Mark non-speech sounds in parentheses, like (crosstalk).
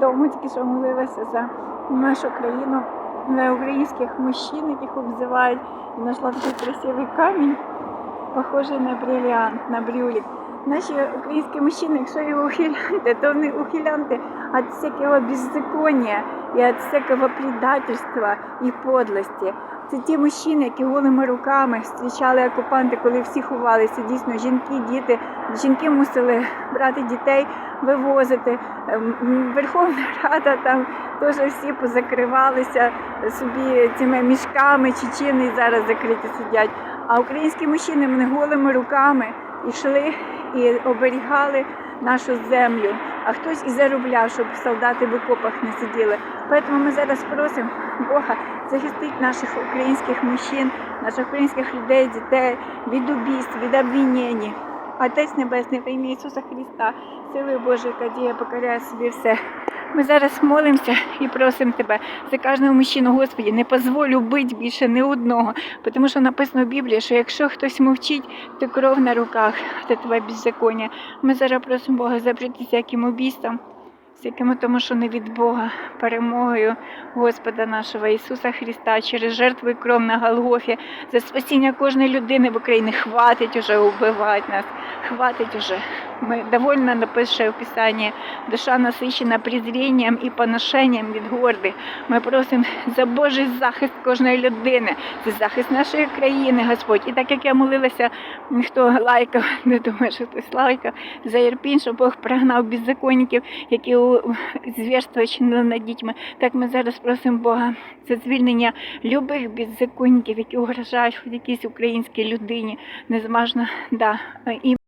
Тільки що молилася за нашу країну, на українських мужчин, яких обзивають, і знайшла такий красивий камінь, похожий на бриліант, на брюлік. Наші українські мужчини, якщо його ухиляти, то вони ухилянти від всякого беззаконня і від всякого предательства і подлості. Це ті мужчини, які голими руками зустрічали окупанти, коли всі ховалися. Дійсно, жінки, діти, жінки мусили брати дітей, вивозити. Ем, Верховна Рада там теж всі позакривалися собі цими мішками, чечени зараз закриті сидять. А українські мужчини вони голими руками йшли і оберігали нашу землю. А хтось і заробляв, щоб солдати в окопах не сиділи. Тому ми зараз просимо Бога захистити наших українських мужчин, наших українських людей, дітей від убійств, від обвинень. Отець Небесний, во ім'я Ісуса Христа, сили Божої, яка діє, покоряє собі все. Ми зараз молимося і просимо тебе за кожного мужчину, Господі, не дозволю бити більше ні одного, тому що написано в Біблії, що якщо хтось мовчить, то кров на руках, це твоє беззаконня. Ми зараз просимо Бога заприти всяким убійствам, всяким тому, що не від Бога, перемогою Господа нашого Ісуса Христа через жертву і кров на Голгофі, за спасіння кожної людини в Україні. Хватить уже вбивати нас, хватить уже. Ми довольно напише в Писанні, душа насичена презрінням і поношенням від горди. Ми просимо за Божий захист кожної людини, за захист нашої країни, Господь. І так як я молилася, ніхто лайкав, (laughs) не думаю, що хтось лайкав, за Ірпінь, щоб Бог прогнав беззаконників, які у- звірства чинили над дітьми. Так ми зараз просимо Бога за звільнення любих беззаконників, які угрожають хоч якійсь українській людині. Незможно, да. І